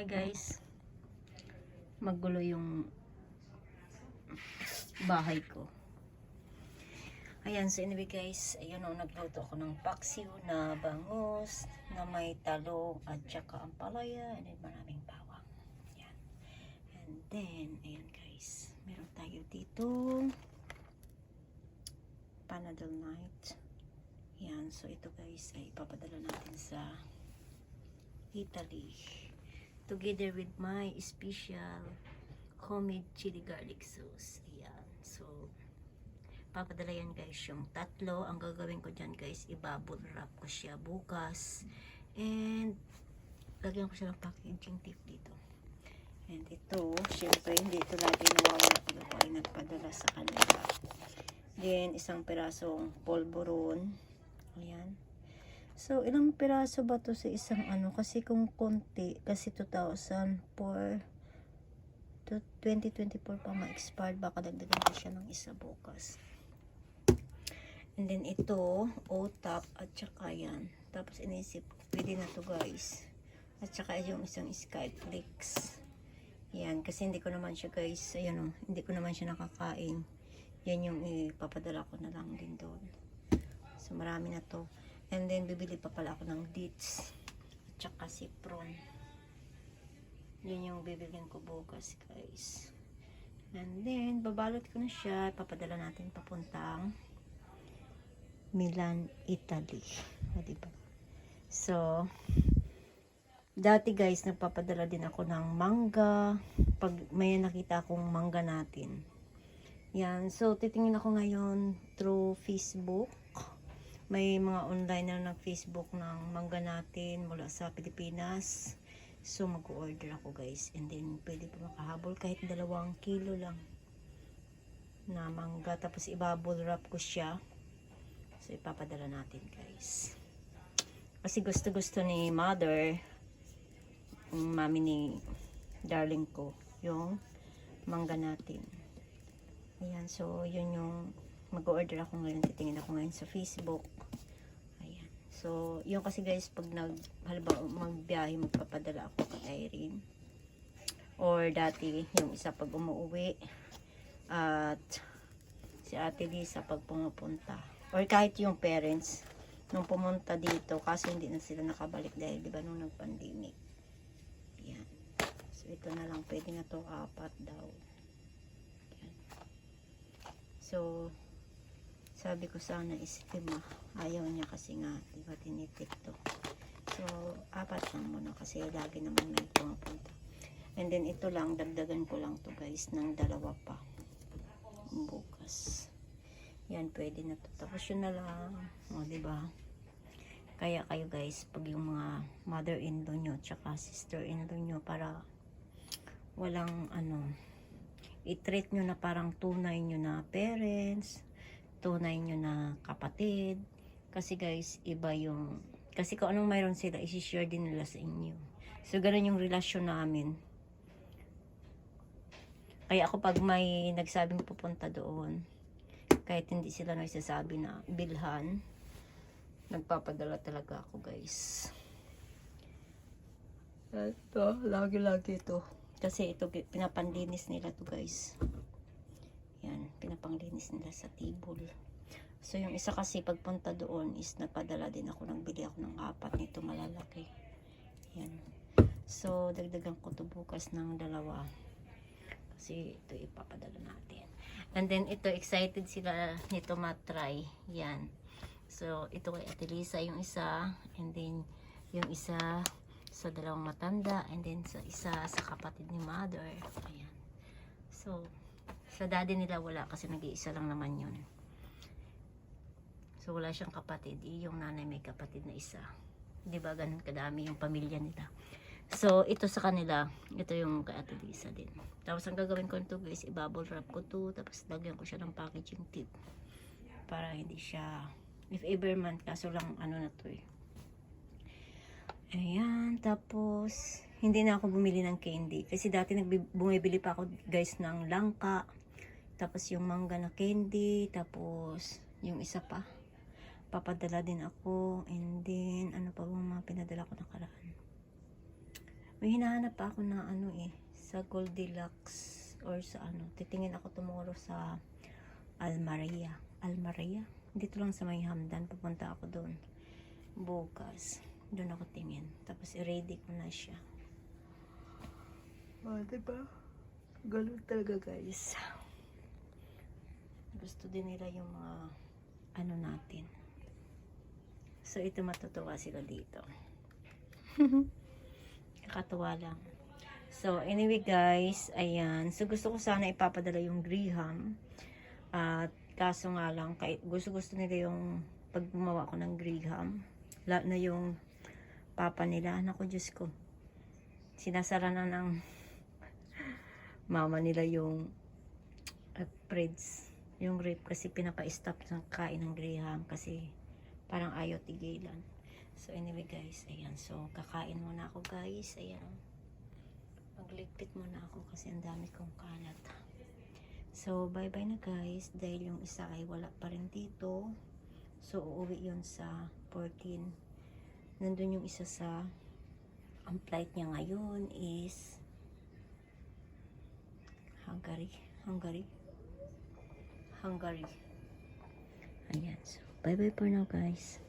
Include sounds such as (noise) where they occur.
Hi guys. Magulo yung bahay ko. Ayan, so anyway guys, ayun o, nagluto ako ng paksiw na bangus, na may talong at saka ampalaya, and then maraming bawang. Ayan. And then, ayan guys, meron tayo dito Panadol Night. Ayan, so ito guys ay ipapadala natin sa Italy. Together with my special homemade chili garlic sauce. Ayan. So, papadala yan guys yung tatlo. Ang gagawin ko dyan guys, ibabble wrap ko siya bukas. And, lagyan ko siya ng packaging tape dito. And ito, syempre, hindi ito lagi nawawala pag ako ay nagpadala sa kanila. Then, isang pirasong polvoron. Ayan. So, ilang piraso ba to sa isang ano? Kasi kung konti, kasi 2004, to 2024 pa ma-expired, baka dagdagan ko siya ng isa bukas. And then ito, O-top, at saka yan. Tapos inisip, pwede na to guys. At saka yung isang Skyflix. Yan, kasi hindi ko naman siya guys, ayun o, hindi ko naman siya nakakain. Yan yung ipapadala ko na lang din doon. So, marami na to. And then, bibili pa pala ako ng dates. At saka citron. Yun yung bibilin ko bukas, guys. And then, babalot ko na siya. Papadala natin papuntang Milan, Italy. O, diba? So, dati guys, nagpapadala din ako ng mangga. Pag may nakita akong mangga natin. Yan. So, titingin ako ngayon through Facebook may mga online na ng Facebook ng mangga natin mula sa Pilipinas. So, mag-order ako guys. And then, pwede pa makahabol kahit dalawang kilo lang na mangga. Tapos, ibabol wrap ko siya. So, ipapadala natin guys. Kasi gusto-gusto ni mother, yung mami ni darling ko, yung mangga natin. Ayan, so, yun yung mag-order ako ngayon. Titingin ako ngayon sa Facebook. Ayan. So, yun kasi guys, pag nag, halimbawa magbiyahe, magpapadala ako kay Irene. Or dati, yung isa pag umuwi. At si Ate Lisa pag pumupunta. Or kahit yung parents, nung pumunta dito, kasi hindi na sila nakabalik dahil, di ba, nung nag-pandemic. Ayan. So, ito na lang. Pwede na to apat daw. Ayan. So, sabi ko sana is lima. Ayaw niya kasi nga, di ba, tinitik to. So, apat lang muna kasi lagi naman may pumapunta. And then, ito lang, dagdagan ko lang to guys, ng dalawa pa. Bukas. Yan, pwede na to. Tapos yun na lang. O, di ba? Kaya kayo guys, pag yung mga mother-in-law nyo, tsaka sister-in-law nyo, para walang ano, i-treat nyo na parang tunay nyo na parents, tunay nyo na kapatid. Kasi guys, iba yung, kasi kung anong mayroon sila, isi-share din nila sa inyo. So, ganun yung relasyon namin. Kaya ako pag may nagsabing pupunta doon, kahit hindi sila nagsasabi na bilhan, nagpapadala talaga ako guys. Ito, lagi-lagi ito. Kasi ito, pinapanlinis nila to guys. Yan, pinapanglinis nila sa table. So, yung isa kasi pagpunta doon is nagpadala din ako, nagbili ako ng apat nito malalaki. Yan. So, dagdagan ko to bukas ng dalawa. Kasi ito ipapadala natin. And then, ito, excited sila nito matry. Yan. So, ito kay Ate Lisa yung isa. And then, yung isa sa dalawang matanda. And then, sa isa sa kapatid ni mother. Ayan. So, sa daddy nila wala kasi nag-iisa lang naman yun. So, wala siyang kapatid. Eh, Yung nanay may kapatid na isa. Di ba ganun kadami yung pamilya nila. So, ito sa kanila, ito yung kay Ate Lisa din. Tapos, ang gagawin ko nito guys, i-bubble wrap ko to. Tapos, lagyan ko siya ng packaging tip. Para hindi siya, if ever man, kaso lang, ano na to eh. Ayan, tapos, hindi na ako bumili ng candy. Kasi dati bumibili pa ako guys ng langka. Tapos yung mangga na candy. Tapos, yung isa pa. Papadala din ako. And then, ano pa bang mga pinadala ko nakaraan? May hinahanap pa ako na ano eh, sa Goldilocks or sa ano. Titingin ako tomorrow sa Almaria. Almaria? Dito lang sa may hamdan. Pupunta ako doon. Bukas. Doon ako tingin. Tapos i-ready ko na siya. Oh, diba? Ganun talaga guys. Gusto din nila yung mga ano natin. So ito matutuwa sila dito. (laughs) Kakatuwa lang. So, anyway guys, ayan. So, gusto ko sana ipapadala yung Graham. At, kaso nga lang, kahit gusto-gusto nila yung pag gumawa ko ng Graham. Lahat na yung papa nila. Naku, Diyos ko. Sinasara na ng (laughs) mama nila yung uh, fridge. Yung rip kasi pinapa-stop ng kain ng Graham kasi parang ayaw tigilan. So anyway guys, ayan. So kakain muna ako guys. Ayan. Magligpit muna ako kasi ang dami kong kalat. So bye bye na guys. Dahil yung isa ay wala pa rin dito. So uuwi yun sa 14. Nandun yung isa sa ang flight niya ngayon is Hungary. Hungary. Hungary. Ayan. So bye bye for now guys.